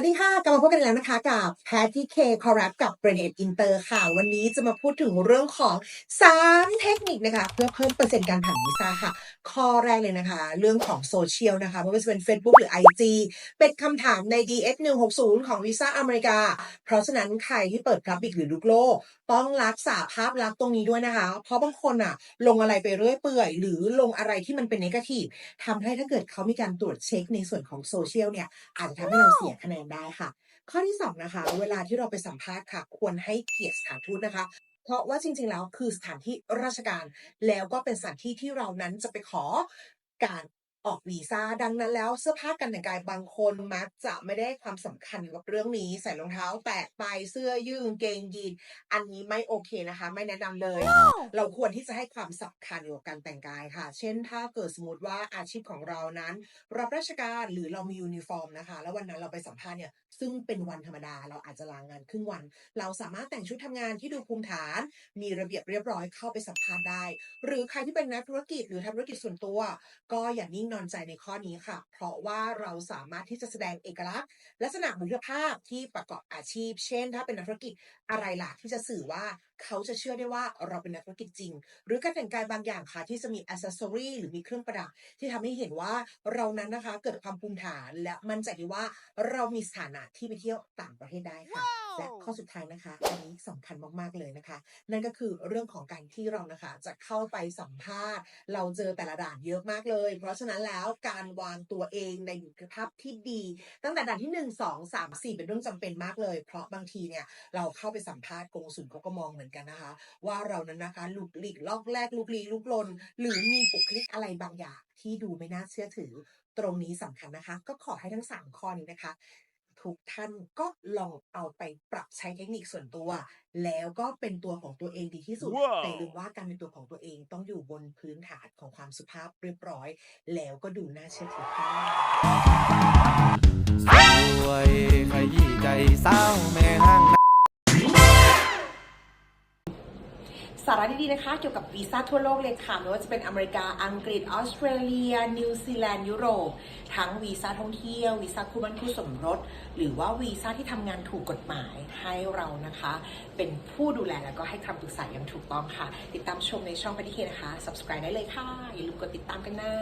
วัสดีค่ะ กลับมาพบกันอีกแล้วนะคะ กับแพทที่เคคอรับกับ b r a i n e d Inter ค่ะ วันนี้จะมาพูดถึงเรื่องของ 3 เทคนิคนะคะ เพื่อเพิ่มเปอร์เซ็นต์การผ่านวีซ่าค่ะ ข้อแรกเลยนะคะ เรื่องของโซเชียลนะคะไม่ว่าจะเป็น Facebook หรือ IG เป็นคำถามใน DS 160ของวีซ่าอเมริกา เพราะฉะนั้นใครที่เปิด Public หรือลูกโลกต้องรักษาภาพลักษณ์ตรงนี้ด้วยนะคะ เพราะบางคนอะลงอะไรไปเรื่อยเปื่อย หรือลงอะไรที่มันเป็นนกาทีฟทำให้ถ้าเกิดเขามีการตรวจเช็คในส่วนของโซเชียลเนี่ยอาจจะทำให้เราเสียคะแนนได้ค่ะ ข้อที่สองนะคะ เวลาที่เราไปสัมภาษณ์ค่ะ ควรให้เกียรติสถานทูตนะคะ เพราะว่าจริงๆแล้วคือสถานที่ราชการ แล้วก็เป็นสถานที่ที่เรานั้นจะไปขอการ ออกวีซ่าดังนั้นแล้วเสื้อผ้ากันแต่งกายบางคนมักจะไม่ได้ให้ความสำคัญกับเรื่องนี้ใส่รองเท้า แตะไปเสื้อยืดกางเกงยีนอันนี้ไม่โอเคนะคะ ไม่แนะนำเลย เราควรที่จะให้ความสำคัญกับการแต่งกายค่ะ เช่น ถ้าเกิดสมมติว่าอาชีพของเรานั้น รับราชการหรือเรามียูนิฟอร์มนะคะ แล้ววันนั้นเราไปสัมภาษณ์เนี่ย ซึ่งเป็นวันธรรมดาเราอาจจะลางงานครึ่งวัน เราสามารถแต่งชุดทำงานที่ดูภูมิฐาน มีระเบียบเรียบร้อยเข้าไปสัมภาษณ์ได้ หรือใครที่เป็นนักธุรกิจหรือทำธุรกิจส่วนตัว ก็อย่านิ่งนอนใจในข้อนี้ค่ะ เพราะว่าเราสามารถที่จะแสดงเอกลักษณ์ ลักษณะบุคลิกภาพที่ประกอบอาชีพ เช่น ถ้าเป็นนักธุรกิจอะไรล่ะที่จะสื่อว่า เขาจะเชื่อได้ว่าเราเป็นนักธุรกิจจริง หรือการแต่งกายบางอย่างค่ะที่จะมีอ c เซสซอรีหรือมีเครื่องประดับ ที่ทำให้เห็นว่าเรานั้นนะคะเกิดความภูมิฐานและมั่นใจได้ว่าเรามีสถานะที่ไปเที่ยวต่างประเทศได้ค่ะและข้อสุดท้ายนะคะ อันนี้สำคัญมากๆเลยนะคะ นั่นก็คือเรื่องของการที่เรานะคะจะเข้าไปสัมภาษณ์ เราเจอแต่ละด่านเยอะมากเลย เพราะฉะนั้นแล้วการวางตัวเองในบุคลิกภาพที่ดี ตั้งแต่ด่านที่ 1 2 3 4 เป็นเรื่องจำเป็นมากเลย เพราะบางทีเนี่ยเราเข้าไปสัมภาษณ์กงสุลเขาก็มองเหมือนกันนะคะ ว่าเรานั้นนะคะลุกลีกลอกแรกลุกลีลุกลน หรือมีบุคลิกอะไรบางอย่าง ที่ดูไม่น่าเชื่อถือ ตรงนี้สำคัญนะคะ ก็ขอให้ทั้ง 3 ข้อนี้นะคะ ทุกท่านก็ลองเอาไปปรับใช้เทคนิคส่วนตัว แล้วก็เป็นตัวของตัวเองดีที่สุดว้าวแต่อย่าลืมว่าการเป็นตัวของตัวเองต้องอยู่บนพื้นฐานของความสุภาพเรียบร้อย แล้วก็ดูน่าเชื่อถือค่ะ สาระดีๆนะคะ เกี่ยวกับวีซ่าทั่วโลกเลยค่ะไม่ว่าจะเป็นอเมริกา อังกฤษ ออสเตรเลีย นิวซีแลนด์ ยุโรป ทั้งวีซ่าท่องเที่ยว วีซ่าคู่บ้านคู่สมรส หรือว่าวีซ่าที่ทำงานถูกกฎหมายให้เรานะคะ เป็นผู้ดูแลแล้วก็ให้คำปรึกษาอย่างถูกต้องค่ะ ติดตามชมในช่องพันธิเคนะคะ subscribe ได้เลยค่ะ อย่าลืมกดติดตามกันนะ